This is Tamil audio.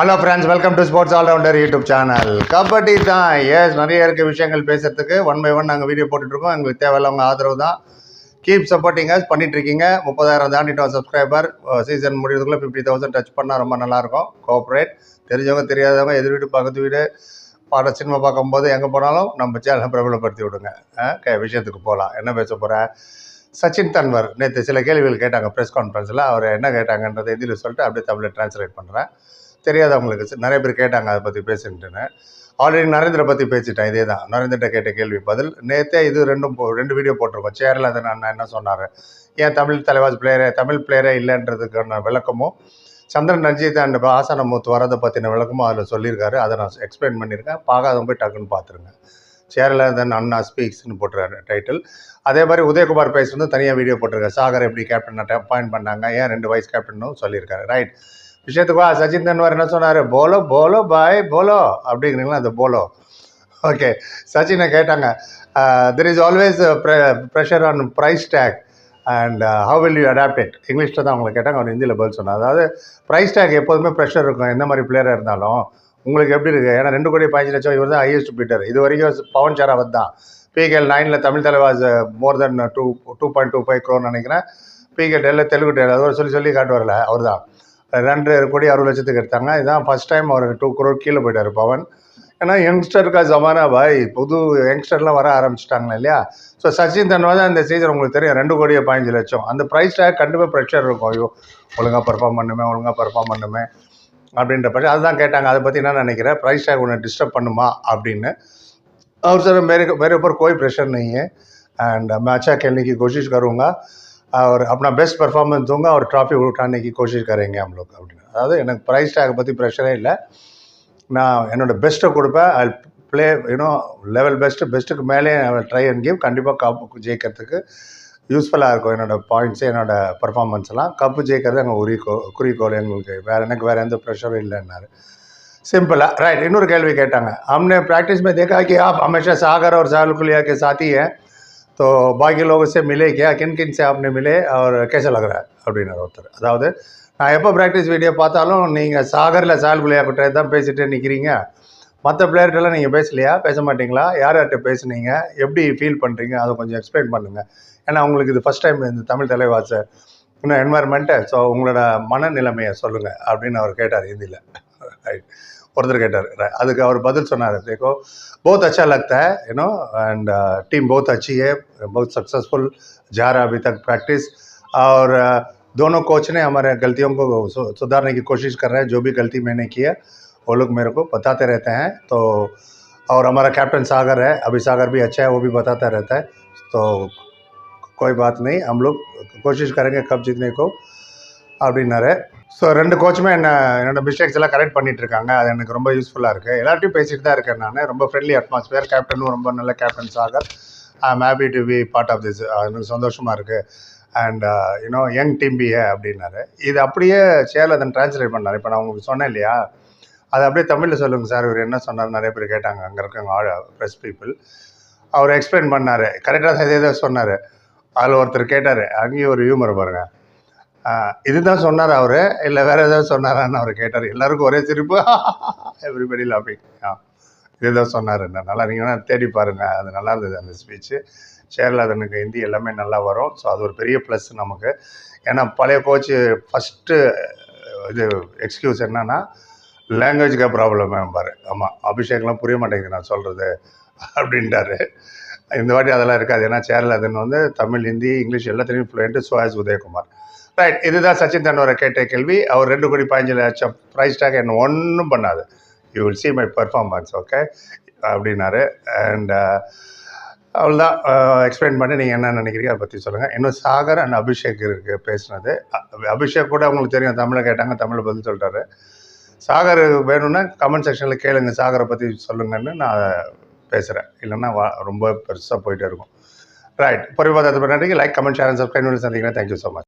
Hello friends welcome to sports allrounder YouTube channel kabaddi தான். ஏஸ் நிறைய இருக்க விஷயங்கள் பேசுகிறதுக்கு ஒன் பை ஒன் நாங்கள் வீடியோ போட்டுட்ருக்கோம். எங்களுக்கு தேவையில்லவங்க ஆதரவு தான். கீப் சப்போர்ட்டிங் அஸ் பண்ணிட்டு இருக்கீங்க முப்பதாயிரம் தாண்டிட்டோம் சப்ஸ்கிரைபர் சீசன் முடியறதுக்குள்ள ஃபிஃப்டி தௌசண்ட் டச் பண்ணால் ரொம்ப நல்லாயிருக்கும். கோஆப்ரேட் தெரிஞ்சவங்க தெரியாதவங்க எதிர் வீடு பக்கத்து வீடு பாட சினிமா பார்க்கும்போது எங்கே போனாலும் நம்ம சேனலை பிரபலப்படுத்தி விடுங்க. அஹ், கே விஷயத்துக்கு போகலாம் என்ன பேச போகிறேன் சச்சின் தன்வர் நேற்று சில கேள்விகள் கேட்டாங்க ப்ரெஸ் கான்ஃபரன்ஸில் அவர் என்ன கேட்டாங்கன்றதை இதில் சொல்லிட்டு அப்படியே தமிழில் ட்ரான்ஸ்லேட் பண்ணுறேன் தெரியாதவங்களுக்கு நிறைய பேர் கேட்டாங்க அதை பற்றி பேசுன்ட்டுன்னு. ஆல்ரெடி நரேந்திர பற்றி பேசிட்டேன் இதே தான் நரேந்திரட்ட கேட்ட கேள்வி பதில் நேற்றே இது ரெண்டும் போ- ரெண்டு வீடியோ போட்டிருக்கோம். சேரில் அதை நான் என்ன சொன்னார்? ஏன் தமிழ் தலைவாஸ் பிளேயரே தமிழ் பிளேயரே இல்லைன்றதுக்கான விளக்கமும் சந்திரன் ரஞ்சித் அண்ட் ஆசனமுத்து வரதை பற்றின விளக்கமும் அதில் சொல்லியிருக்காரு. அதை நான் எக்ஸ்பிளைன் பண்ணியிருக்கேன். பார்க்காத போய் டக்குன்னு பார்த்துருங்க. சேரில் தென் அண்ணா ஸ்பீக்ஸ்னு போட்டிருக்காரு டைட்டில் அதே மாதிரி உதயகுமார் பேசுறது தனியாக வீடியோ போட்டிருக்காரு. சாகர் எப்படி கேப்டன் அப்பாயின்ட் பண்ணாங்க? ஏன் ரெண்டு வைஸ் கேப்டனும் சொல்லியிருக்காரு. ரைட் விஷயத்துக்கு வா சச்சின் தன்வார் என்ன சொன்னார்? போலோ போலோ பாய் போலோ அப்படிங்கிறீங்களா அந்த போலோ? ஓகே சச்சினை கேட்டாங்க. There is always pressure on price tag and how will you adapt it இங்கிலீஷில் தான் அவங்களை கேட்டாங்க அவர் ஹிந்தியில் பதில் சொன்னார். அதாவது ப்ரைஸ் டேக் எப்போதுமே ப்ரெஷர் இருக்கும் எந்த மாதிரி பிளேயராக இருந்தாலும். உங்களுக்கு எப்படி இருக்குது ஏன்னா ரெண்டு கோடி பதினஞ்சு லட்சம் இவர் தான் ஹையஸ்ட் பீட்டர் இது வரைக்கும் பவன் ஷராவத் தான். பிகேஎல் நைனில் Tamil Thalaivas more than two two point two five க்ரோன்னு நினைக்கிறேன். பிகே டெல்ல தெலுங்கு டெல்ல அது சொல்லி சொல்லி காட்டு வரல அவர் தான் ரெண்டு கோடி அறுபது லட்சத்துக்கு எடுத்தாங்க இதான் ஃபஸ்ட் டைம் அவர் டூ crore கீழே போயிட்டார் பவன் ஏன்னா யங்ஸ்டருக்கா ஜமானா பாய் புது யங்ஸ்டர்லாம் வர ஆரம்பிச்சிட்டாங்க இல்லையா ஸோ சச்சின் தன்வாஸ் அந்த சீசன் உங்களுக்கு தெரியும் ரெண்டு கோடியே பதினஞ்சு லட்சம் அந்த ப்ரைஸ் டேக் கண்டிப்பாக ப்ரெஷர் இருக்கும் ஐயோ ஒழுங்காக பெர்ஃபார்ம் பண்ணுமே ஒழுங்காக பெர்ஃபார்ம் பண்ணுமே அப்படின்ற பட்சம் அதுதான் கேட்டாங்க அதை பற்றி என்ன நினைக்கிறேன் ப்ரைஸ் டேக் ஒன்று டிஸ்டர்ப் பண்ணுமா அப்படின்னு और सर मेरे मेरे ऊपर कोई प्रेशर नहीं है एंड मैं अच्छा खेलने की कोशिश करूँगा और अपना बेस्ट परफॉर्मेंस दूंगा और ट्रॉफी उठाने की कोशिश करेंगे हम लोग அப்படின்னு அதாவது எனக்கு ப்ரைஸ் டேக் பற்றி ப்ரெஷரே இல்லை நான் என்னோட பெஸ்ட்டை கொடுப்பேன் I play you know level best பெஸ்ட்டுக்கு மேலே ட்ரை அண்ட் கிவ் கண்டிப்பாக கப்பு ஜெயிக்கிறதுக்கு யூஸ்ஃபுல்லாக இருக்கும் என்னோட பாயிண்ட்ஸு என்னோட பர்ஃபார்மன்ஸ் எல்லாம் கப்பு ஜெயிக்கிறது எங்கள் குறிக்கோ குறிக்கோள் எங்களுக்கு வேறு எனக்கு வேறு எந்த ப்ரெஷரும் இல்லைன்னாரு सिंपल है राइट इन्होंने கேள்வி கேட்டாங்க हमने प्रैक्टिस में देखा कि आप हमेशा सागर और सालकुलिया के साथी हैं तो बाकी लोगों से मिले क्या किन किन से आपने मिले और कैसा लग रहा है அப்படின்னாரு ஒருத்தர் அதாவது நான் எப்போ ப்ராக்டிஸ் வீடியோ பார்த்தாலும் நீங்கள் சாகரில் சால்குலியா கிட்ட தான் பேசிட்டே நிற்கிறீங்க மற்ற பிளேயர்கிட்டலாம் நீங்கள் பேசலையா பேச மாட்டீங்களா யார் யார்கிட்ட பேசுனீங்க எப்படி ஃபீல் பண்ணுறீங்க அதை கொஞ்சம் எக்ஸ்பிளைன் பண்ணுங்கள் ஏன்னா உங்களுக்கு இது ஃபஸ்ட் டைம் இந்த தமிழ் தலைவாச இன்னும் என்வாயர்மெண்ட்டு ஸோ உங்களோட மனநிலைமையை சொல்லுங்கள் அப்படின்னு அவர் கேட்டார் ஹிந்தியில் ரைட் ஒருத்தர் கேட்டார் Right. அதுக்கு அவர் பதில் சொன்னார் देखो बहुत अच्छा लगता है यू नो एंड टीम बहुत अच्छी है बहुत सक्सेसफुल जा रहा है अभी तक प्रैक्टिस और uh, दोनों कोच ने हमारे गलतियों को सु- सुधारने की कोशिश कर रहे हैं जो भी गलती मैंने की है वो लोग मेरे को बताते रहते हैं तो और हमारा कैप्टन सागर है अभी सागर भी अच्छा है वो भी बताता रहता है तो कोई बात नहीं हम लोग कोशिश करेंगे कब जीतने को அப்படின்னாரு ஸோ ரெண்டு கோச்சுமே என்ன என்னோட மிஸ்டேக்ஸ் எல்லாம் கரெக்ட் பண்ணிட்டு இருக்காங்க அது எனக்கு ரொம்ப யூஸ்ஃபுல்லாக இருக்குது எல்லார்ட்டையும் பேசிட்டு தான் இருக்கேன் நான். ரொம்ப ஃப்ரெண்ட்லி அட்மாஸ்பியர் கேப்டனும் ரொம்ப நல்ல captain Sagar I am happy to be part of this எனக்கு சந்தோஷமாக இருக்குது and you know young team BA அப்படின்னாரு. இது அப்படியே சேரில் அதன் ட்ரான்ஸ்லேட் பண்ணார். இப்போ நான் உங்களுக்கு சொன்னேன் இல்லையா? அது அப்படியே தமிழில் சொல்லுங்கள் சார். இவர் என்ன சொன்னார்? நிறைய பேர் கேட்டாங்க. அங்கே இருக்கவங்க ஆள் ப்ரெஸ் பீப்புள் அவர் எக்ஸ்பிளைன் பண்ணார். கரெக்டாக தான் இதே தான் சொன்னார். அதில் ஒருத்தர் கேட்டார். அங்கேயும் ஒரு ஹியூமர் பாருங்கள் இதுதான் சொன்னார் அவர்? இல்லை வேற ஏதாவது சொன்னாரான்னு அவர் கேட்டார். எல்லாருக்கும் ஒரே சிரிப்பு. எவ்ரிபடி லாபிங் ஆ இதுதான் சொன்னார். நல்லா நீங்கள் வேணால் தேடி பாருங்கள் அது நல்லா இருந்தது அந்த ஸ்பீச்சு சேரில் ஹிந்தி எல்லாமே நல்லா வரும். ஸோ அது ஒரு பெரிய ப்ளஸ் நமக்கு. ஏன்னா பழைய கோச்சு ஃபஸ்ட்டு இது எக்ஸ்கியூஸ் என்னன்னா லாங்குவேஜ்க்கு ப்ராப்ளம் பாரு. ஆமாம் அபிஷேக்லாம் புரிய மாட்டேங்குது நான் சொல்கிறது அப்படின்ட்டாரு. இந்த வாட்டி அதெல்லாம் இருக்காது. ஏன்னா சேரலாதன் வந்து தமிழ் ஹிந்தி இங்கிலீஷ் எல்லாத்துலேயும் ஃப்ளூயண்ட்டு சுவாஸ் உதயகுமார். ரைட் இதுதான் சச்சின் தண்டோரை கேட்ட கேள்வி. அவர் ரெண்டு கோடி பதினஞ்சு லட்சம் ப்ரைஸ் டேக் என்ன ஒன்றும் பண்ணாது. You will see my performance okay அப்படின்னாரு. அண்ட் அவ்வளோதான் எக்ஸ்பிளைன் பண்ணி நீங்கள் என்ன நினைக்கிறீங்க அதை பற்றி சொல்லுங்கள் இன்னும் சாகர் அண்ட் அபிஷேக் இருக்குது பேசுனது. அபிஷேக் கூட உங்களுக்கு தெரியும் தமிழை கேட்டாங்க தமிழை பதில் சொல்கிறாரு சாகர் வேணும்னா கமெண்ட் செக்ஷனில் கேளுங்க சாகரை பற்றி சொல்லுங்கன்னு நான் பேசுகிறேன் இல்லைன்னா வா- ரொம்ப பெருசாக போயிட்டே இருக்கும். ரைட் பொறுப்பாக நன்றி. லைக் கமெண்ட் ஷேர் சப்ஸ்கிரைப் பண்ணி சந்திக்கிறேன். Thank you so much